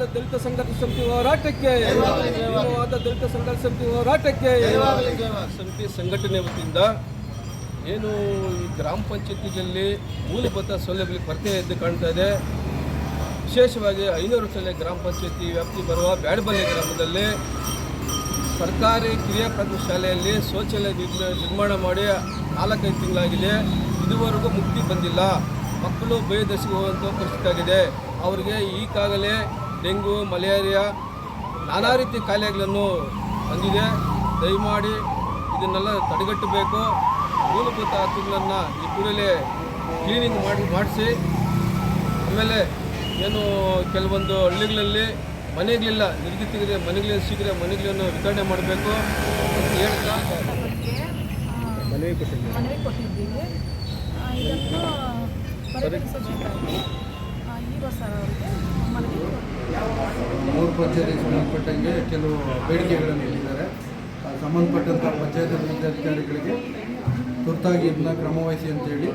ಭೀಮವಾದ ದಲಿತ ಸಂಘರ್ಷ ಸಮಿತಿ ಹೋರಾಟಕ್ಕೆ ಆದ ದಲಿತ ಸಂಘರ್ಷ ಸಮಿತಿ ಹೋರಾಟಕ್ಕೆ. ಸಮಿತಿ ಸಂಘಟನೆ ವತಿಯಿಂದ ಏನು ಈ ಗ್ರಾಮ ಪಂಚಾಯತಿಗಳಲ್ಲಿ ಮೂಲಭೂತ ಸೌಲಭ್ಯ ಕೊರತೆ ಎದ್ದು ಕಾಣ್ತಾ ಇದೆ. ವಿಶೇಷವಾಗಿ ಐನೂರು ಸಲ ಗ್ರಾಮ ಪಂಚಾಯತಿ ವ್ಯಾಪ್ತಿ ಬರುವ ಬ್ಯಾಡಬಲ್ಲೆ ಗ್ರಾಮದಲ್ಲಿ ಸರ್ಕಾರಿ ಕಿರಿಯ ಪ್ರಾಥಮಿಕ ಶಾಲೆಯಲ್ಲಿ ಶೌಚಾಲಯ ನಿರ್ಮಾಣ ಮಾಡಿ ನಾಲ್ಕೈದು ತಿಂಗಳಾಗಿದೆ. ಇದುವರೆಗೂ ಮುಕ್ತಿ ಬಂದಿಲ್ಲ. ಮಕ್ಕಳು ಬಯದಶಿಗೆ ಹೋಗುವಂಥ ಪರಿಸ್ಥಿತಿ ಆಗಿದೆ. ಅವರಿಗೆ ಈಗಾಗಲೇ ಡೆಂಗು ಮಲೇರಿಯಾ ನಾನಾ ರೀತಿ ಕಾಯಿಲೆಗಳನ್ನು ಬಂದಿದೆ ದಯಮಾಡಿ ಇದನ್ನೆಲ್ಲ ತಡೆಗಟ್ಟಬೇಕು. ಮೂಲಭೂತ ಹಕ್ಕುಗಳನ್ನು ಈ ಕೂಡಲೇ ಕ್ಲೀನಿಂಗ್ ಮಾಡಿ ಮಾಡಿಸಿ. ಆಮೇಲೆ ಏನು ಕೆಲವೊಂದು ಹಳ್ಳಿಗಳಲ್ಲಿ ಮನೆಗಳಿಲ್ಲ ನಿರ್ಗತಿಗೆ ಮನೆಗಳ ಸಿಗರೆ ಮನೆಗಳನ್ನು ವಿತರಣೆ ಮಾಡಬೇಕು ಅಂತ ಹೇಳ್ತಾ ಮನವಿ ಕೊಟ್ಟಿದ್ದೀವಿ. ಮನವಿ ಕೊಟ್ಟಿದ್ದೀವಿ. ಆ, ಇದನ್ನು ಪರಿಗಣಿಸಬೇಕಾಗಿ ಆ, ಈ ಹೊಸ ಅವರಿಗೆ ಮನವಿ ಕೊಟ್ಟಿದ್ದೀವಿ. ಮೂರು ಪಂಚಾಯತಿಗೆ ಸಂಬಂಧಪಟ್ಟಂಗೆ ಕೆಲವು ಬೇಡಿಕೆಗಳನ್ನು ಇಟ್ಟಿದ್ದಾರೆ ಸಂಬಂಧಪಟ್ಟಂಥ ಪಂಚಾಯತ್ ಅಧಿಕಾರಿಗಳಿಗೆ ತುರ್ತಾಗಿ ಇದನ್ನ ಕ್ರಮವಹಿಸಿ ಅಂತೇಳಿ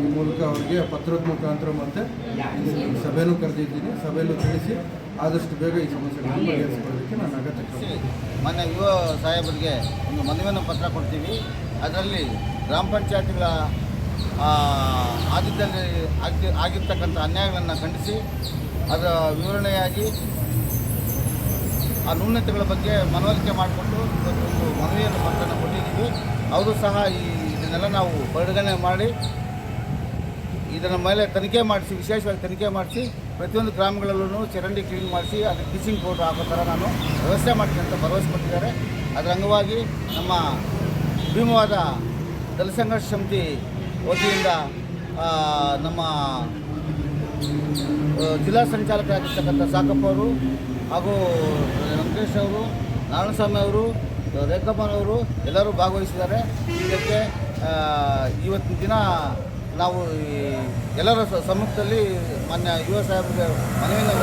ಈ ಮೂಲಕ ಅವರಿಗೆ ಪತ್ರದ ಮುಖಾಂತರ ಮತ್ತು ಸಭೆಯನ್ನು ಕರೆದಿದ್ದೀನಿ. ಸಭೆಯಲ್ಲೂ ತಿಳಿಸಿ ಆದಷ್ಟು ಬೇಗ ಈ ಸಮಸ್ಯೆಗಳನ್ನು ಬಗೆಹರಿಸಿಕೊಳ್ಳೋದಕ್ಕೆ ನಾನು ಅಗತ್ಯ ಮೊನ್ನೆ ಯುವ ಸಾಹೇಬರಿಗೆ ಒಂದು ಮನವಿಯನ್ನು ಪತ್ರ ಕೊಡ್ತೀವಿ. ಅದರಲ್ಲಿ ಗ್ರಾಮ ಪಂಚಾಯತ್ಗಳ ಆದ್ಯದಲ್ಲಿ ಆಗಿ, ಆಗಿರ್ತಕ್ಕಂಥ ಅನ್ಯಾಯಗಳನ್ನು ಖಂಡಿಸಿ ಅದರ ವಿವರಣೆಯಾಗಿ ಆ ನ್ಯೂನತೆಗಳ ಬಗ್ಗೆ ಮನವರಿಕೆ ಮಾಡಿಕೊಂಡು ಇವತ್ತೊಂದು ಮನವಿಯನ್ನು ಪತ್ರನ ಕೊಟ್ಟಿದ್ದೀವಿ. ಅವರು ಸಹ ಈ ಇದನ್ನೆಲ್ಲ ನಾವು ಪರಿಗಣನೆ ಮಾಡಿ ಇದರ ಮೇಲೆ ತನಿಖೆ ಮಾಡಿಸಿ, ವಿಶೇಷವಾಗಿ ತನಿಖೆ ಮಾಡಿಸಿ, ಪ್ರತಿಯೊಂದು ಗ್ರಾಮಗಳಲ್ಲೂ ಚರಂಡಿ ಕ್ಲೀನ್ ಮಾಡಿಸಿ, ಅದಕ್ಕೆ ಕಿಚಿಂಗ್ ಪೌಡ್ರ್ ಹಾಕೋ ಥರ ನಾನು ವ್ಯವಸ್ಥೆ ಮಾಡ್ತೀನಿ ಅಂತ ಭರವಸೆ ಕೊಟ್ಟಿದ್ದಾರೆ. ಅದರ ಅಂಗವಾಗಿ ನಮ್ಮ ಭೀಮವಾದ ದಲಸಂಘರ್ಷ ಸಂಘರ್ಷ ಸಮಿತಿ ವತಿಯಿಂದ ನಮ್ಮ ಜಿಲ್ಲಾ ಸಂಚಾಲಕರಾಗಿರ್ತಕ್ಕಂಥ ಸಾಕಪ್ಪ ಅವರು ಹಾಗೂ ವೆಂಕಟೇಶ್ ಅವರು, ನಾರಾಯಣಸ್ವಾಮಿ ಅವರು ರೇಖಮ್ಮನ್ ಅವರು ಎಲ್ಲರೂ ಭಾಗವಹಿಸಿದ್ದಾರೆ. ಇದಕ್ಕೆ ಇವತ್ತಿನ ದಿನ ನಾವು ಎಲ್ಲರ ಸಮ್ಮುಖದಲ್ಲಿ ಮಾನ್ಯ ಯುವ ಸಾಹೇಬರಿಗೆ ಮನವಿಯನ್ನು